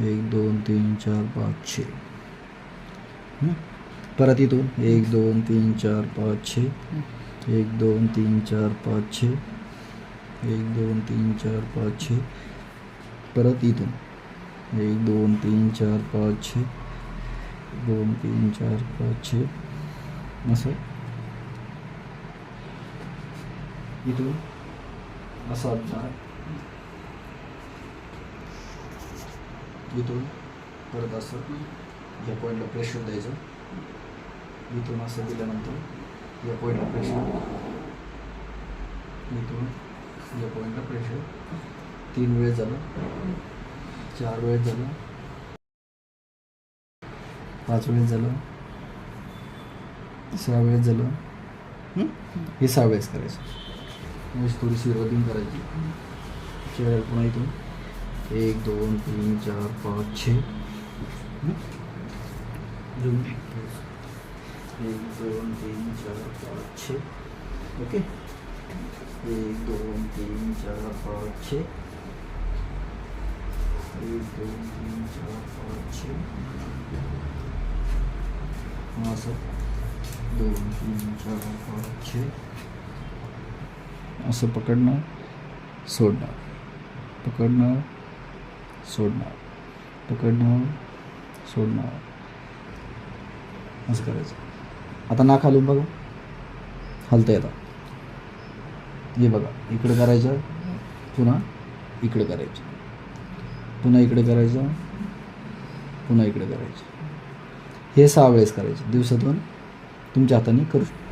एक दोन तीन चार पाच छे. परत इथून एक दोन तीन चार पाच छे. एक दोन तीन चार पाच छे. एक दोन तीन चार पाच छे. परत इथून एक दोन तीन चार पाच छे. दोन तीन चार पाच छे. असं. इथून असा इथून परत असं या पॉईंटला प्रेशर द्यायचं. इथून असं दिल्यानंतर या पॉईंटला प्रेशर इथून या पॉईंटला प्रेशर तीन वेळेस झालं. चार वेळेस झालं. पाच वेळेस झालं. सहा वेळेस झालं. हे? सहा वेळेस करायचं. म्हणजे थोडीशी रबिंग करायची. चेहऱ्याला पुन्हा इथून एक दोन तीन, चार, पाच, छे। हं? एक दोन तीन, चार, पाच, छे। ओके? एक दोन तीन, चार, पाच, छे। एक दोन तीन, चार, पाच, छे। असं दोन तीन, चार, पाच, छे। असं पकडणं सोडणं पकडणं सोडणार. पकडणं सोडणार. असं करायचं. आता नाक हलवून बघा. हलता येतात हे बघा. इकडं करायचं. पुन्हा इकडं करायचं. पुन्हा इकडे करायचं. पुन्हा इकडे करायचं. हे सहा वेळेस करायचं. दिवसातून तुमच्या हाताने करू शकता.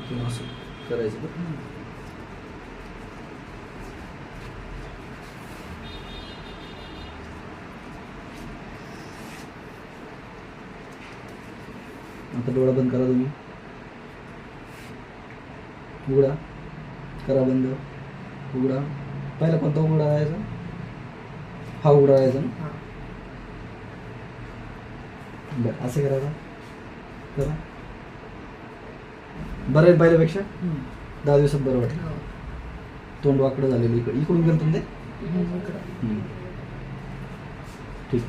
इथून असं करायचं बरं. आता डोळा बंद करा तुम्ही. उघडा. करा बंद. उघडा. पहिला कोणता उघडा राहायचा? हा उघडा राहायचा ना? बरं असं करायचं करा. बरं आहे पहिल्यापेक्षा? दहा दिवसात बरं वाटलं. तोंड वाकडं झालेलं इकडे. इकडून गेलं तुम्ही ठीक.